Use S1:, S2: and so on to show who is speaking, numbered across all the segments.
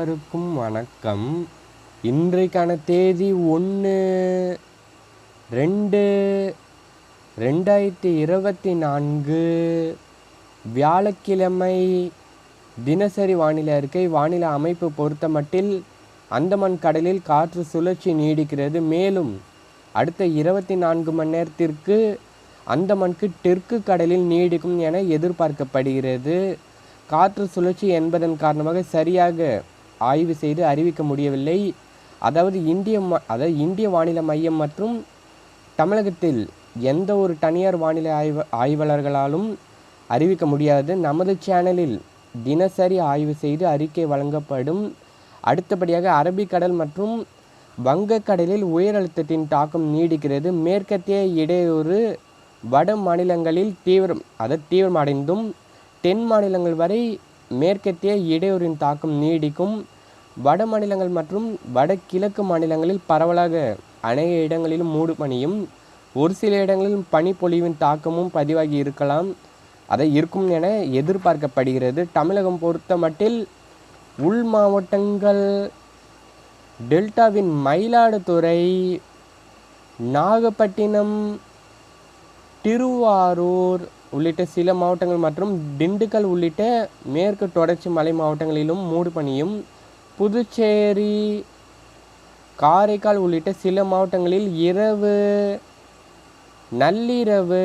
S1: எல்லாருக்கும் வணக்கம். இன்றைக்கான தேதி ஒன்று ரெண்டு ரெண்டாயிரத்தி இருபத்தி நான்கு. வியாழக்கிழமை தினசரி வானிலை அறிக்கை வானிலை அமைப்பு பொறுத்தமட்டில் அந்தமான் கடலில் காற்று சுழற்சி நீடிக்கிறது. மேலும் அடுத்த இருபத்தி நான்கு மணி நேரத்திற்கு அந்தமானுக்கு தெற்கு கடலில் நீடிக்கும் என எதிர்பார்க்கப்படுகிறது. காற்று சுழற்சி என்பதன் காரணமாக சரியாக ஆய்வு செய்து அறிவிக்க முடியவில்லை. அதாவது இந்திய ம அதாவது இந்திய வானிலை மையம் மற்றும் தமிழகத்தில் எந்த ஒரு தனியார் வானிலை ஆய்வு ஆய்வாளர்களாலும் அறிவிக்க முடியாது. நமது சேனலில் தினசரி ஆய்வு செய்து அறிக்கை வழங்கப்படும். அடுத்தபடியாக அரபிக்கடல் மற்றும் வங்கக்கடலில் உயரழுத்தத்தின் தாக்கம் நீடிக்கிறது. மேற்கத்திய இடையூறு வட மாநிலங்களில் தீவிரம் அதாவது தீவிரமடைந்தும் தென் மாநிலங்கள் வரை மேற்கத்திய இடையூறின் தாக்கம் நீடிக்கும். வட மாநிலங்கள் மற்றும் வடகிழக்கு மாநிலங்களில் பரவலாக அநேக இடங்களிலும் மூடு பனியும் ஒரு சில இடங்களில் பனிப்பொழிவின் தாக்கமும் பதிவாகி இருக்கலாம். அதை இருக்கும் என எதிர்பார்க்கப்படுகிறது. தமிழகம் பொறுத்த மட்டில் உள் மாவட்டங்கள் டெல்டாவின் மயிலாடுதுறை நாகப்பட்டினம் திருவாரூர் உள்ளிட்ட சில மாவட்டங்கள் மற்றும் திண்டுக்கல் உள்ளிட்ட மேற்கு தொடர்ச்சி மலை மாவட்டங்களிலும் மூடு பனியும். புதுச்சேரி காரைக்கால் உள்ளிட்ட சில மாவட்டங்களில் இரவு நள்ளிரவு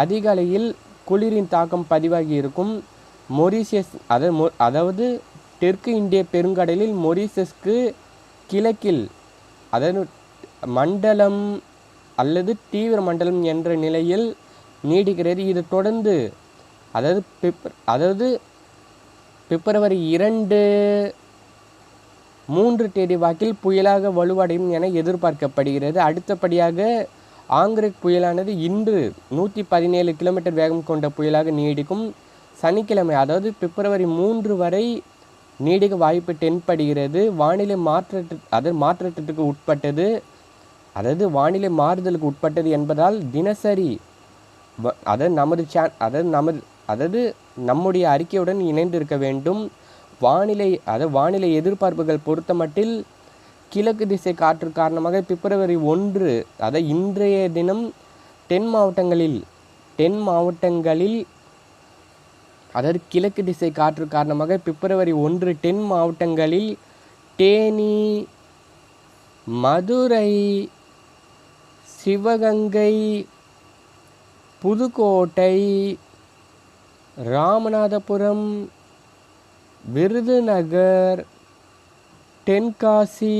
S1: அதிகாலையில் குளிரின் தாக்கம் பதிவாகி இருக்கும். மொரீசியஸ் அதாவது மொ அதாவது தெற்கு இந்திய பெருங்கடலில் மொரீசியஸ்க்கு கிழக்கில் அதாவது மண்டலம் அல்லது தீவிர மண்டலம் என்ற நிலையில் நீடிக்கிறது. இது தொடர்ந்து அதாவது பிப் அதாவது பிப்ரவரி இரண்டு மூன்று தேதி வாக்கில் புயலாக வலுவடையும் என எதிர்பார்க்கப்படுகிறது. அடுத்தபடியாக ஆங்கிரிக் புயலானது இன்று நூற்றி பதினேழு கிலோமீட்டர் வேகம் கொண்ட புயலாக நீடிக்கும் சனிக்கிழமை அதாவது பிப்ரவரி மூன்று வரை நீடிக்க வாய்ப்பு தென்படுகிறது. வானிலை மாற்றத்து அதாவது மாற்றத்திற்கு உட்பட்டது. அதாவது வானிலை மாறுதலுக்கு உட்பட்டது என்பதால் தினசரி அதாவது நமது சே அதாவது நமது அதாவது நம்முடைய அறிக்கையுடன் இணைந்து இருக்க வேண்டும். வானிலை அதாவது வானிலை எதிர்பார்ப்புகள் பொறுத்தமட்டில் கிழக்கு திசை காற்று காரணமாக பிப்ரவரி ஒன்று அதாவது இன்றைய தினம் தென் மாவட்டங்களில் தென் மாவட்டங்களில் அதாவது கிழக்கு திசை காற்று காரணமாக பிப்ரவரி ஒன்று தென் மாவட்டங்களில் தேனி மதுரை சிவகங்கை புதுக்கோட்டை ராமநாதபுரம் விருதுநகர் தென்காசி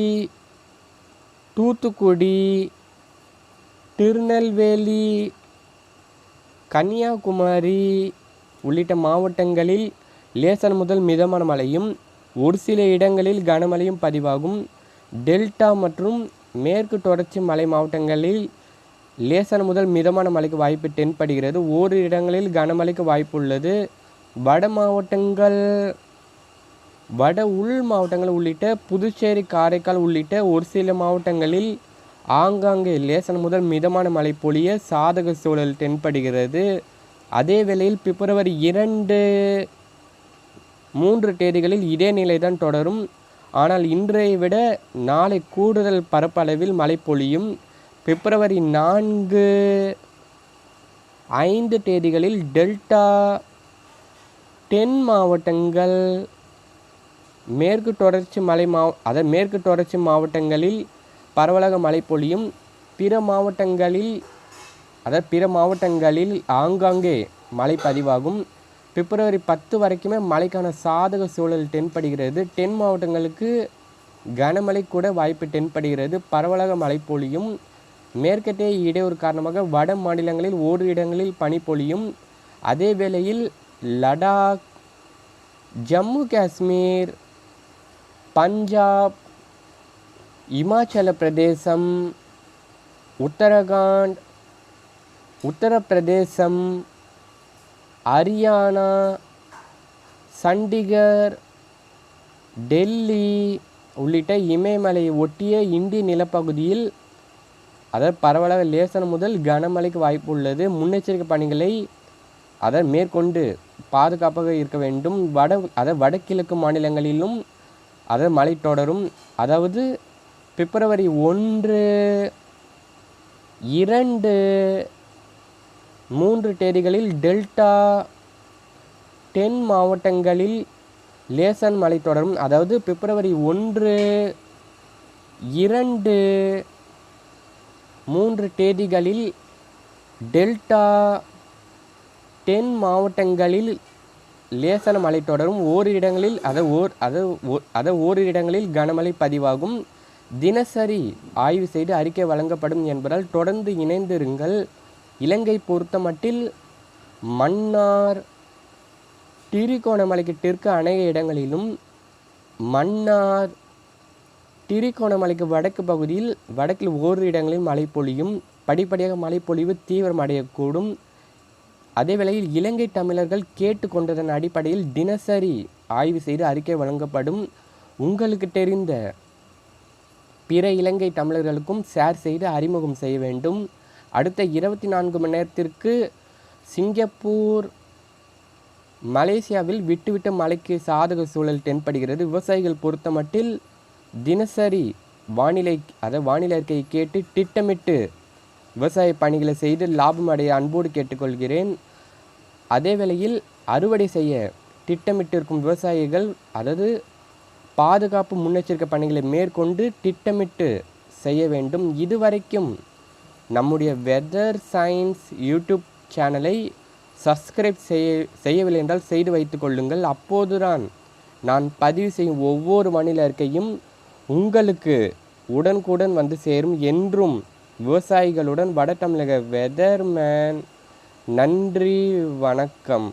S1: தூத்துக்குடி திருநெல்வேலி கன்னியாகுமரி உள்ளிட்ட மாவட்டங்களில் லேசன் முதல் மிதமான மழையும் ஒரு சில இடங்களில் கனமழையும் பதிவாகும். டெல்டா மற்றும் மேற்கு தொடர்ச்சி மலை மாவட்டங்களில் லேசான முதல் மிதமான மழைக்கு வாய்ப்பு தென்படுகிறது. ஓரு இடங்களில் கனமழைக்கு வாய்ப்பு உள்ளது வட மாவட்டங்கள் வட உள் மாவட்டங்கள் உள்ளிட்ட புதுச்சேரி காரைக்கால் உள்ளிட்ட ஒரு சில மாவட்டங்களில் ஆங்காங்கே லேசன் முதல் மிதமான மழை பொழிய சாதக சூழல் தென்படுகிறது. அதே வேளையில் பிப்ரவரி இரண்டு மூன்று தேதிகளில் இதே நிலை தான் தொடரும். ஆனால் இன்றைய விட நாளை கூடுதல் பரப்பளவில் மழை பொழியும். பிப்ரவரி நான்கு ஐந்து தேதிகளில் டெல்டா தென் மாவட்டங்கள் மேற்கு தொடர்ச்சி மலை மாவ அதாவது மேற்கு தொடர்ச்சி மாவட்டங்களில் பரவலாக மழை பொழியும். பிற மாவட்டங்களில் அதாவது பிற மாவட்டங்களில் ஆங்காங்கே மழை பதிவாகும். பிப்ரவரி பத்து வரைக்குமே மழைக்கான சாதக சூழல் தென்படுகிறது. தென் மாவட்டங்களுக்கு கனமழை கூட வாய்ப்பு தென்படுகிறது. பரவலாக மழை பொழியும். மேற்கத்திய இடையூறு காரணமாக வட மாநிலங்களில் ஓரு இடங்களில் பனி பொழியும். அதே வேளையில் லடாக் ஜம்மு காஷ்மீர் பஞ்சாப் இமாச்சல பிரதேசம் உத்தரகாண்ட் உத்தரப்பிரதேசம் ஹரியானா சண்டிகர் டெல்லி உள்ளிட்ட இமயமலையை ஒட்டிய இந்திய நிலப்பகுதியில் அதாவது பரவலாக லேசான முதல் கனமழைக்கு வாய்ப்பு உள்ளது. முன்னெச்சரிக்கை பணிகளை அதை மேற்கொண்டு பாதுகாப்பாக இருக்க வேண்டும். வட அதாவது வடகிழக்கு மாநிலங்களிலும் அதாவது மழை தொடரும். அதாவது பிப்ரவரி ஒன்று இரண்டு மூன்று தேதிகளில் டெல்டா தென் மாவட்டங்களில் லேசன் மழை தொடரும். அதாவது பிப்ரவரி ஒன்று இரண்டு மூன்று தேதிகளில் டெல்டா தென் மாவட்டங்களில் லேசான மழை தொடரும். ஓரிரு இடங்களில் அதை ஓர் அதை ஓ- அதை ஓரிரு இடங்களில் கனமழை பதிவாகும். தினசரி ஆய்வு செய்து அறிக்கை வழங்கப்படும் என்பதால் தொடர்ந்து இணைந்திருங்கள். இலங்கை பொறுத்தமட்டில் மன்னார் திரிகோணமலைக்கு தெற்கு அநேக இடங்களிலும் மன்னார் திரிகோணமலைக்கு வடக்கு பகுதியில் வடக்கில் ஓரிரு இடங்களில் மழை பொழியும். படிப்படியாக மழைப்பொழிவு தீவிரமடையக்கூடும் அதே வேளையில் இலங்கை தமிழர்கள் கேட்டுக்கொண்டதன் அடிப்படையில் தினசரி ஆய்வு செய்து அறிக்கை வழங்கப்படும். உங்களுக்கு தெரிந்த பிற இலங்கை தமிழர்களுக்கும் ஷேர் செய்து அறிமுகம் செய்ய வேண்டும். அடுத்த இருபத்தி நான்கு மணி நேரத்திற்கு சிங்கப்பூர் மலேசியாவில் விட்டுவிட்டு மழைக்கு சாதக சூழல் தென்படுகிறது. விவசாயிகள் பொறுத்தமட்டில் தினசரி வானிலை அதை வானிலை அறிக்கையை கேட்டு திட்டமிட்டு விவசாய பணிகளை செய்து லாபம் அடைய அன்போடு கேட்டுக்கொள்கிறேன். அதே வேளையில் அறுவடை செய்ய திட்டமிட்டிருக்கும் விவசாயிகள் அதாவது பாதுகாப்பு முன்னெச்சரிக்கை பணிகளை மேற்கொண்டு திட்டமிட்டு செய்ய வேண்டும். இதுவரைக்கும் நம்முடைய வெதர் சயின்ஸ் யூடியூப் சேனலை சப்ஸ்கிரைப் செய்ய செய்யவில்லை என்றால் செய்து வைத்துக் கொள்ளுங்கள். அப்போதுதான் நான் பதிவு செய்யும் ஒவ்வொரு வானிலை அறிக்கையும் உங்களுக்கு உடனுக்குடன் வந்து சேரும் என்றும் விவசாயிகளுடன் வட தமிழக வெதர்மேன் நன்றி வணக்கம்.